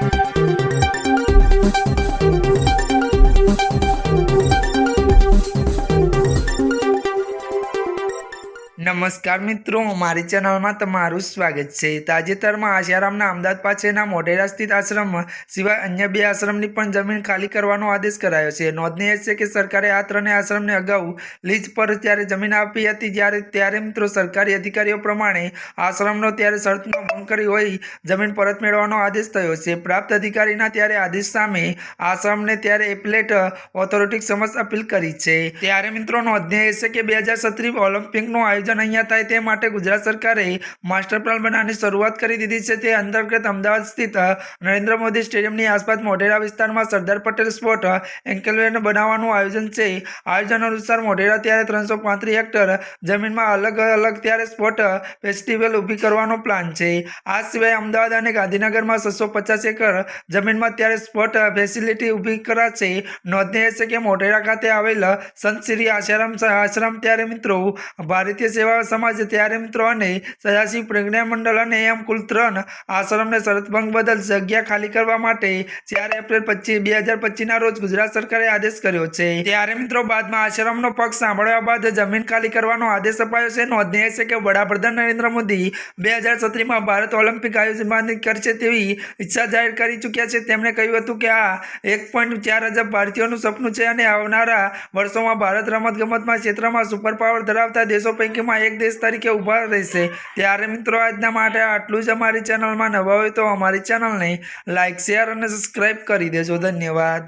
Thank you. નમસ્કાર મિત્રો, મારી ચેનલમાં તમારું સ્વાગત છે. તાજેતરમાં આશારામના અમદાવાદ પાસેના મોઢેરા સ્થિત આશ્રમ સિવાય અન્ય બે આશ્રમની પણ જમીન ખાલી કરવાનો આદેશ કરાયો છે. નોંધનીય છે કે સરકારે આ ત્રણેય આશ્રમને અગાઉ લીજ પર ત્યારે જમીન આપી હતી જ્યારે, ત્યારે મિત્રો સરકારી અધિકારીઓ પ્રમાણે આશ્રમનો ત્યારે શરતનો ભંગ કરી હોય જમીન પરત મેળવવાનો આદેશ થયો છે. પ્રાપ્ત અધિકારીના ત્યારે આદેશ સામે આશ્રમને ત્યારે એપ્લેટ ઓથોરિટી સમક્ષ અપીલ કરી છે. ત્યારે મિત્રો નોંધનીય છે કે બે હજાર સત્રી ઓલિમ્પિકનું આયોજન અહીંયા થાય તે માટે ગુજરાત સરકારે માસ્ટર પ્લાન બનાવવાની શરૂઆત કરી દીધી છે. તે અંતર્ગત અમદાવાદ સ્થિત નરેન્દ્ર મોદી સ્ટેડિયમની આસપાસ મોઢેરા વિસ્તારમાં સરદાર પટેલ સ્પોર્ટ એન્કલેવ બનાવવાનું આયોજન છે. આયોજન અનુસાર મોઢેરા ત્યારે ત્રણસો પાંત્રીસ હેક્ટર જમીનમાં અલગ અલગ ત્યારે સ્પોર્ટ ફેસ્ટિવલ ઊભી કરવાનો પ્લાન છે. આ સિવાય અમદાવાદ અને ગાંધીનગરમાં છસો પચાસ એકર જમીનમાં ત્યારે સ્પોર્ટ ફેસિલિટી ઊભી કરાશે. નોંધનીય છે કે મોઢેરા ખાતે આવેલ સંત શ્રી આશારામ આશ્રમ ત્યારે મિત્રો, ભારતીય સેવા સમાજ ત્યારે મિત્રો અને સયાસી પ્રજ્ઞા મંડળ અને એમ કુલ ત્રણ આશ્રમને શરતભંગ બદલ જગ્યા ખાલી કરવા માટે ચાર એપ્રિલ પચીસ બે હજાર પચીસના રોજ ગુજરાત સરકારે આદેશ કર્યો છે. ત્યારે મિત્રો બાદમાં આશ્રમનો પક્ષ સાંભળ્યા બાદ જમીન ખાલી કરવાનો આદેશ અપાયો છે. નોંધનીય છે કે વડાપ્રધાન નરેન્દ્ર મોદી બે હજાર સત્રીમાં ભારત ઓલિમ્પિક આયોજન કરશે તેવી ઈચ્છા જાહેર કરી ચૂક્યા છે. તેમણે કહ્યું હતું કે આ એક પોઈન્ટ ચાર અજબ ભારતીયોનું સપનું છે અને આવનારા વર્ષોમાં ભારત રમતગમતમાં ક્ષેત્રમાં સુપર પાવર ધરાવતા દેશો પૈકીમાં એક દેશ તરીકે ઊભા રહેશે. ત્યારે મિત્રો, આજના માટે આટલું જ અમારી ચેનલમાં નવા હોય તો અમારી ચેનલને લાઇક શેર અને સબસ્ક્રાઈબ કરી દેજો. ધન્યવાદ.